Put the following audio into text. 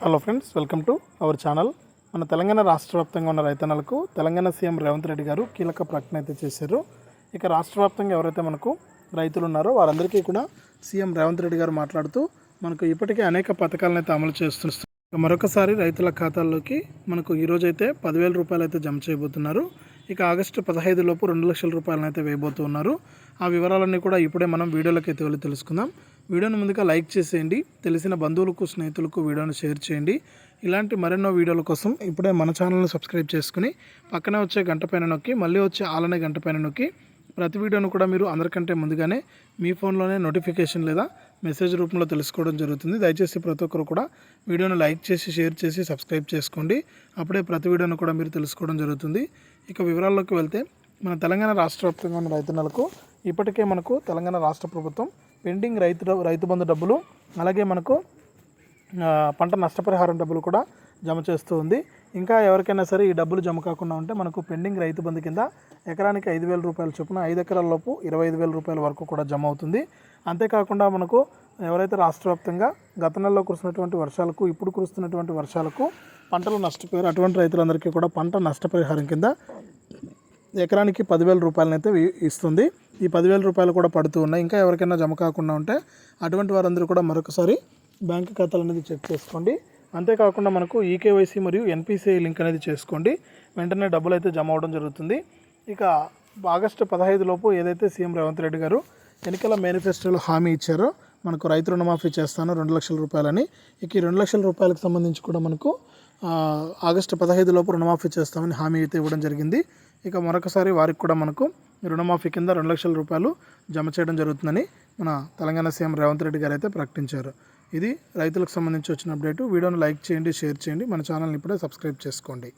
Hello friends welcome to our channel మన తెలంగాణ రాష్ట్ర వ్యాప్తంగా ఉన్న రైతన్నలకు తెలంగాణ సీఎం రేవంత్ రెడ్డి గారు కీలక ప్రకటన అయితే చేశారు. ఇక రాష్ట్ర వ్యాప్తంగా ఎవరైతే మనకు రైతులు ఉన్నారో వారందరికీ కూడా సీఎం రేవంత్ రెడ్డి గారు మాట్లాడుతూ మనకు ఇప్పటికే అనేక పథకాలను అయితే అమలు చేస్తున్నారు. మరొకసారి రైతుల ఖాతాల్లోకి మనకు ఈరోజైతే పదివేల రూపాయలు అయితే జమ చేయబోతున్నారు. ఇక ఆగస్టు పదహైదు లోపు రెండు లక్షల రూపాయలను అయితే వేయబోతున్నారు. ఆ వివరాలన్నీ కూడా ఇప్పుడే మనం వీడియోలోకి అయితే వెళ్ళి తెలుసుకుందాం. వీడియోను ముందుగా లైక్ చేసేయండి. తెలిసిన బంధువులకు స్నేహితులకు వీడియోను షేర్ చేయండి. ఇలాంటి మరెన్నో వీడియోల కోసం ఇప్పుడే మన ఛానల్ని సబ్స్క్రైబ్ చేసుకుని పక్కనే వచ్చే గంట పైన నొక్కి మళ్ళీ వచ్చే ఆలనే గంట పైన నొక్కి ప్రతి వీడియోను కూడా మీరు అందరికంటే ముందుగానే మీ ఫోన్లోనే నోటిఫికేషన్ లేదా మెసేజ్ రూపంలో తెలుసుకోవడం జరుగుతుంది. దయచేసి ప్రతి ఒక్కరు కూడా వీడియోను లైక్ చేసి షేర్ చేసి సబ్స్క్రైబ్ చేసుకోండి. అప్పుడే ప్రతి వీడియోను కూడా మీరు తెలుసుకోవడం జరుగుతుంది. ఇక వివరాల్లోకి వెళ్తే మన తెలంగాణ రాష్ట్ర వ్యాప్తంగా ఉన్న రైతన్నలకు ఇప్పటికే మనకు తెలంగాణ రాష్ట్ర ప్రభుత్వం పెండింగ్ రైతు రైతు బంధు డబ్బులు అలాగే మనకు పంట నష్టపరిహారం డబ్బులు కూడా జమ చేస్తూ ఉంది. ఇంకా ఎవరికైనా సరే ఈ డబ్బులు జమ కాకుండా ఉంటే మనకు పెండింగ్ రైతు బంధు కింద ఎకరానికి ఐదు వేల రూపాయల చొప్పున ఐదు ఎకరాల లోపు ఇరవై ఐదు వేల రూపాయల వరకు కూడా జమ అవుతుంది. అంతేకాకుండా మనకు ఎవరైతే రాష్ట్ర వ్యాప్తంగా గత నెలలో కురిసినటువంటి వర్షాలకు ఇప్పుడు కురుస్తున్నటువంటి వర్షాలకు పంటలు నష్టపోయారు అటువంటి రైతులందరికీ కూడా పంట నష్టపరిహారం కింద ఎకరానికి పదివేల రూపాయలనైతే ఇస్తుంది. ఈ పదివేల రూపాయలు కూడా పడుతూ ఉన్నాయి. ఇంకా ఎవరికైనా జమ కాకుండా ఉంటే అటువంటి వారందరూ కూడా మరొకసారి బ్యాంక్ ఖాతాలు అనేది చెక్ చేసుకోండి. అంతేకాకుండా మనకు ఈకేవైసీ మరియు ఎన్పిసిఐ లింక్ అనేది చేసుకోండి. వెంటనే డబ్బులు అయితే జమ అవడం జరుగుతుంది. ఇక ఆగస్టు పదహైదు లోపు ఏదైతే సీఎం రేవంత్ రెడ్డి గారు ఎన్నికల మేనిఫెస్టోలో హామీ ఇచ్చారో మనకు రైతు రుణమాఫీ చేస్తాను రెండు లక్షల రూపాయలని. ఇక ఈ రెండు లక్షల రూపాయలకు సంబంధించి కూడా మనకు ఆగస్టు పదహైదు లోపు రుణమాఫీ చేస్తామని హామీ అయితే ఇవ్వడం జరిగింది. ఇక మరొకసారి వారికి కూడా మనకు రుణమాఫీ కింద రెండు లక్షల రూపాయలు జమ చేయడం జరుగుతుందని మన తెలంగాణ సీఎం రేవంత్ రెడ్డి గారు అయితే ప్రకటించారు. ఇది రైతులకు సంబంధించి వచ్చిన అప్డేట్. వీడియోను లైక్ చేయండి షేర్ చేయండి. మన ఛానల్ని ఇప్పుడే సబ్స్క్రైబ్ చేసుకోండి.